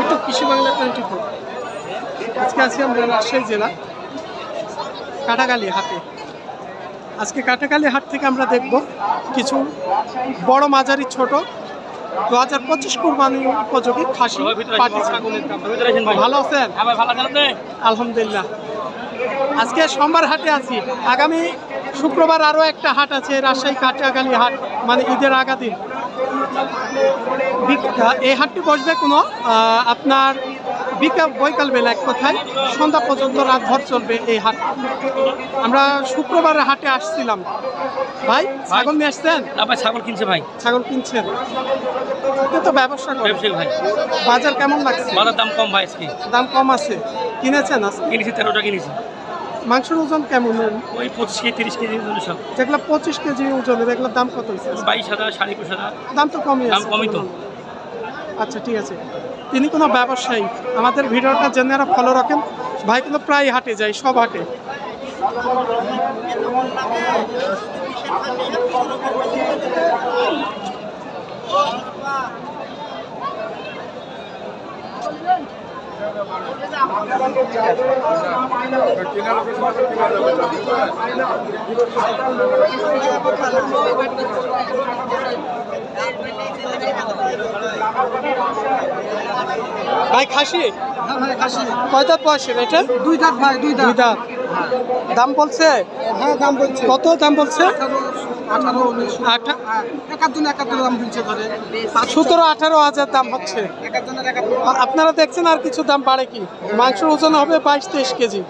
একটু কৃষি Bangla twenty four আজকে আছি আমরা রাজশাহী জেলা কাটাকালি হাটে। আজকে কাটাকালি হাট থেকে আমরা দেখব কিছু বড় মাঝারি ছোট দু হাজার পঁচিশ কুরবানি উপযোগী খাসি পাটি ছাগলের ভালো আছেন? আলহামদুলিল্লাহ। আজকে সোমবার হাটে আছি। আগামী শুক্রবার আরও একটা হাট আছে রাজশাহী কাটাকালি হাট মানে ঈদের আগা দিন। বিক- এই হাটটি বসবে কোনো আপনার বিকাল বৈকাল বেলা এক কথায়। সন্ধ্যা পর্যন্ত রাত রাতভর চলবে এই হাট। আমরা শুক্রবার হাটে আসছিলাম। ভাই ছাগল নিয়ে আসছেন? ভাই ছাগল কিনছে ভাই। ছাগল কিনছেন? তো ব্যবসা করেন। ব্যবসায়িক ভাই। বাজার কেমন লাগছে? বাজার দাম কম ভাই আজকে। দাম কম আছে। কিনেছেন আজকে? কিনেছি তেরোটা কিনেছি। মাংসের ওজন কেমন? ওই পঁচিশ কেজি তিরিশ কেজি ওজন সব। যেগুলো পঁচিশ কেজি ওজনের এগুলোর দাম কত হয়েছে? বাইশ হাজার সাড়ে একুশ হাজার। দাম তো কমই দাম আছে। কমই তো। আচ্ছা ঠিক আছে। তিনি কোনো ব্যবসায়ী। আমাদের ভিডিওটা জেনারা ফলো রাখেন। ভাই কিন্তু প্রায় হাটে যায়, সব হাটে। ভাই খাসি? কয় দাঁত বয়সের এটা? দুই দাঁত ভাই দুই দাঁত। দাম বলছে? হ্যাঁ দাম বলছে। কত দাম বলছে? সতেরো আঠারো হাজার দাম হচ্ছে। আপনারা দেখছেন আর কিছু দাম বাড়ে কি? মাংসের ওজন হবে বাইশ তেইশ কেজি।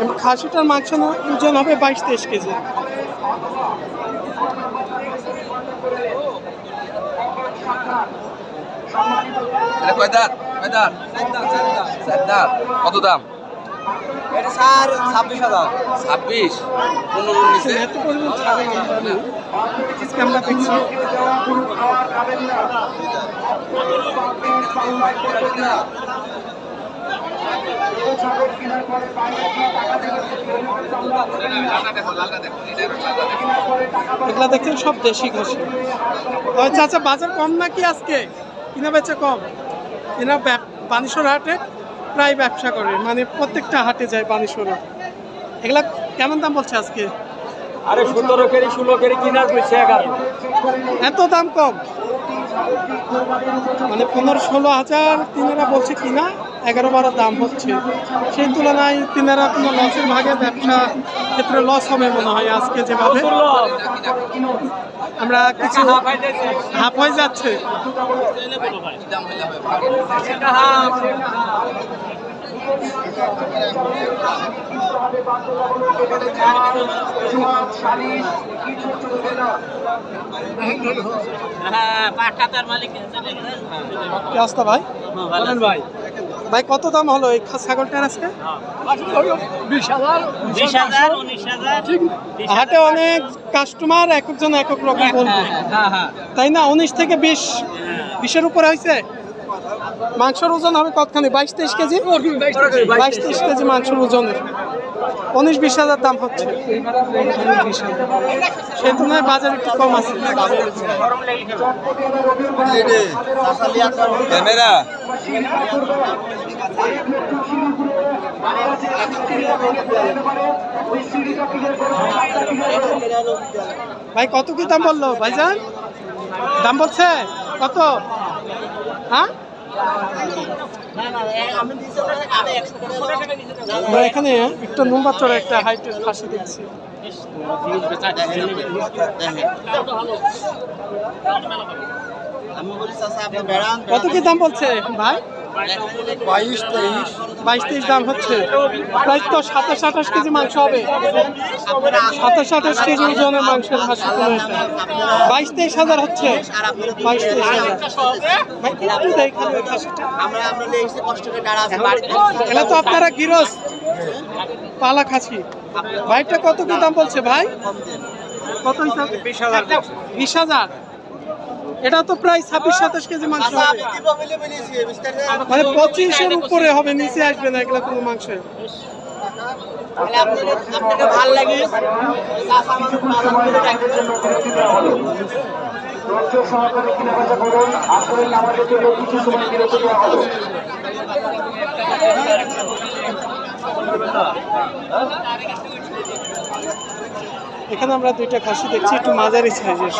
এবং খাসিটার মাংস ওজন হবে বাইশ তেইশ কেজি। কয় দাঁত? কয় দাঁত? কত দাম? এটা স্যার ছাব্বিশ হাজার। ছাব্বিশ? পনেরো নিচে? এত পরিমাণ ছাগল আমরা দেখছি এগুলা দেখছেন সব দেশি খাসি আচ্ছা আচ্ছা বাজার কম নাকি আজকে? কিনা বেচা কম? এরা বানেশ্বর হাটে প্রায় ব্যবসা করে মানে প্রত্যেকটা হাটে যায় পানি সোনা এগুলা কেমন দাম বলছে আজকে? আরে সতেরো কেজি ষোলো কেজি কিনার বেশি এগারো। এত দাম কম? মানে পনেরো ষোলো হাজার তিনারা বলছে কিনা এগারো বারো দাম হচ্ছে। সেই তুলনায় তিনারা কোনো লসের ভাগে ব্যবসা ক্ষেত্রে লস হবে মনে হয় আজকে যেভাবে। আমরা কিছু হাফ হয়ে যাচ্ছে। কি অবস্থা ভাই? ভাই। ভাই কত দাম হলো এই ছাগলটার আজকে? হাটে অনেক কাস্টমার এক একজন এক এক রকম বলবে। হ্যাঁ হ্যাঁ তাই না? উনিশ থেকে বিশ। বিশের উপরে হয়েছে? মাংসর ওজন হবে কতখানি? বাইশ তেইশ কেজি? বাইশ তেইশ কেজি মাংসর ওজনের। উনিশ বিশ হাজার দাম হচ্ছে। সেই তুলনায় বাজার একটু কম আছে। ক্যামেরা। ভাই কত কি দাম বলল? ভাইজান? দাম বলছে? কত? হ্যাঁ? আমরা এখানে একটা নম্বর চড়ে একটা হাইটের ফাঁসি দেখছি কত কি দাম বলছে ভাই? বাইশ তেইশ। বাইশ তেইশ দাম হচ্ছে। প্রায় তো সাতাশ আঠাশ কেজি মাংস হবে। সাতাশ আঠাশ কেজি ওজনের মাংসের হাসি কোনো এটা বাইশ তেইশ হাজার হচ্ছে। বাইশ তেইশ হাজার। এগুলো তো আপনারা গিরস পালা খাসি। ভাইটা কত কি দাম বলছে ভাই? কত হিসাবে বিশ হাজার বিশ হাজার? এটা তো প্রায় ছাব্বিশ সাতাশ কেজি মাংস হবে। মানে পঁচিশের উপরে হবে নিচে আসবে না এগুলো কোনো মাংস। আপনাকে ভালো লাগে। ধৈর্য সহকারে কেনাবেচা করুন। আসলে আমাদের জন্য কিছু সময় বিরতি দেওয়া হবে। এখানে আমরা দুইটা খাসি দেখছি একটু মাঝারি সাইজের।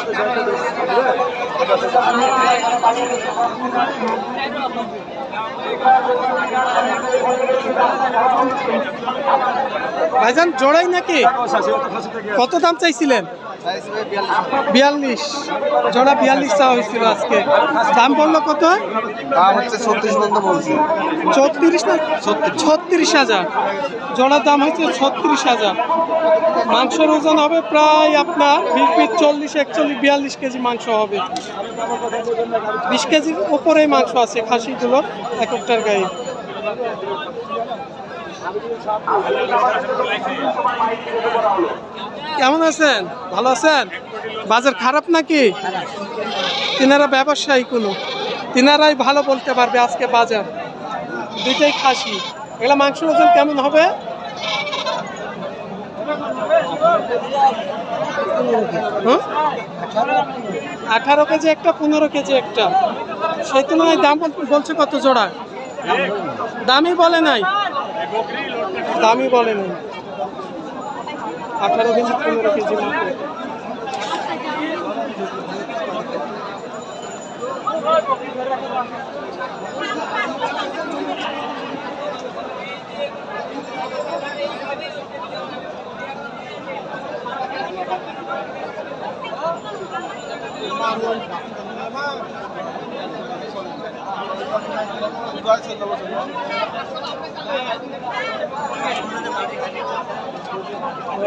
ভাইজান জোড়াই নাকি? কত দাম চাইছিলেন? বিয়াল্লিশ। জোড়া বিয়াল্লিশ চাওয়া হয়েছিল আজকে। দাম বলল কত? দাম হচ্ছে ছত্রিশ পর্যন্ত বলছি। চৌত্রিশ না? ছত্রিশ। হাজার। জোড়ার দাম হচ্ছে ছত্রিশ হাজার। মাংসের ওজন হবে প্রায় আপনার বিশ বিশ চল্লিশ একচল্লিশ বিয়াল্লিশ কেজি মাংস হবে। বিশ কেজির উপরেই মাংস আছে খাসিগুলো এক একটার গায়ে। কেমন আছেন? ভালো আছেন? বাজার খারাপ নাকি? তিনারা ব্যবসায়ী কোনো। তিনারাই ভালো বলতে পারবে আজকে বাজার। দুইটাই খাসি। এগুলা মাংস ওজন কেমন হবে? হুম? আঠারো কেজি একটা, পনেরো কেজি একটা। সেই তুলনায় দাম বলছে কত জোড়া দামই বলে নাই। দামই বলে নাই আঠারো কেজি পনেরো কেজি মতো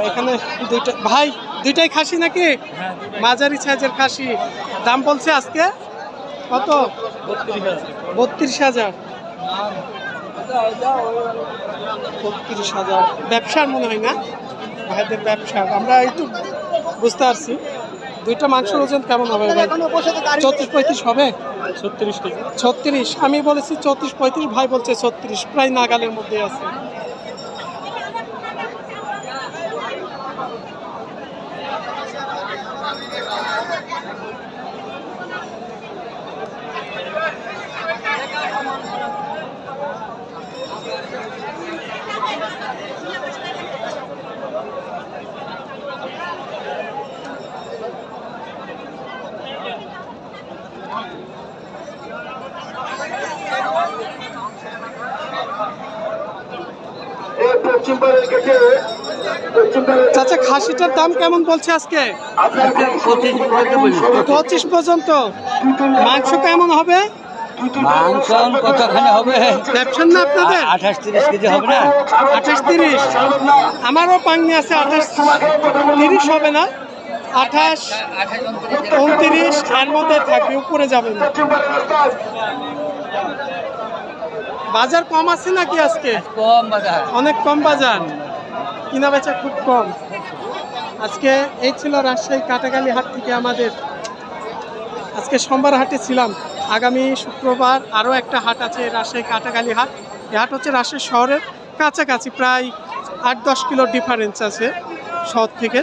এখানে দুইটা ভাই, দুইটাই খাসি নাকি? মাঝারি সাইজের খাসি। দাম বলছে আজকে? কত? বত্রিশ হাজার। বত্রিশ হাজার। ব্যবসার মনে হয় না? ভাইদের ব্যবসা। আমরা একটু বুঝতে পারছি। দুইটা মাংসের ওজন কেমন হবে ভাই? চৌত্রিশ পঁয়ত্রিশ হবে? ছত্রিশ কেজি। ছত্রিশ। আমি বলেছি চৌত্রিশ পঁয়ত্রিশ ভাই বলছে ছত্রিশ। প্রায় নাগালের মধ্যে আছে। চাচা খাসিটার দাম কেমন বলছে আজকে? পঁচিশ পর্যন্ত। মাংস কেমন হবে? মাংস কতখানি হবে? ব্যবসার না আপনাদের? আঠাশ তিরিশ কেজি হবে না? আঠাশ তিরিশ। আমারও পাঙ্গি আছে আঠাশ তিরিশ হবে না। আঠাশ উনত্রিশ এর মধ্যে থাকবে উপরে যাবে না। বাজার কম আছে নাকি আজকে? কম বাজার। অনেক কম বাজার। কিনা বেচা খুব কম। আজকে এই ছিল রাজশাহী কাটাগালি হাট থেকে আমাদের। আজকে সোমবার হাটে ছিলাম। আগামী শুক্রবার আরও একটা হাট আছে রাজশাহী কাটাগালি হাট। এই হাট হচ্ছে রাজশাহী শহরের কাছাকাছি প্রায় আট দশ কিলো ডিফারেন্স আছে শহর থেকে।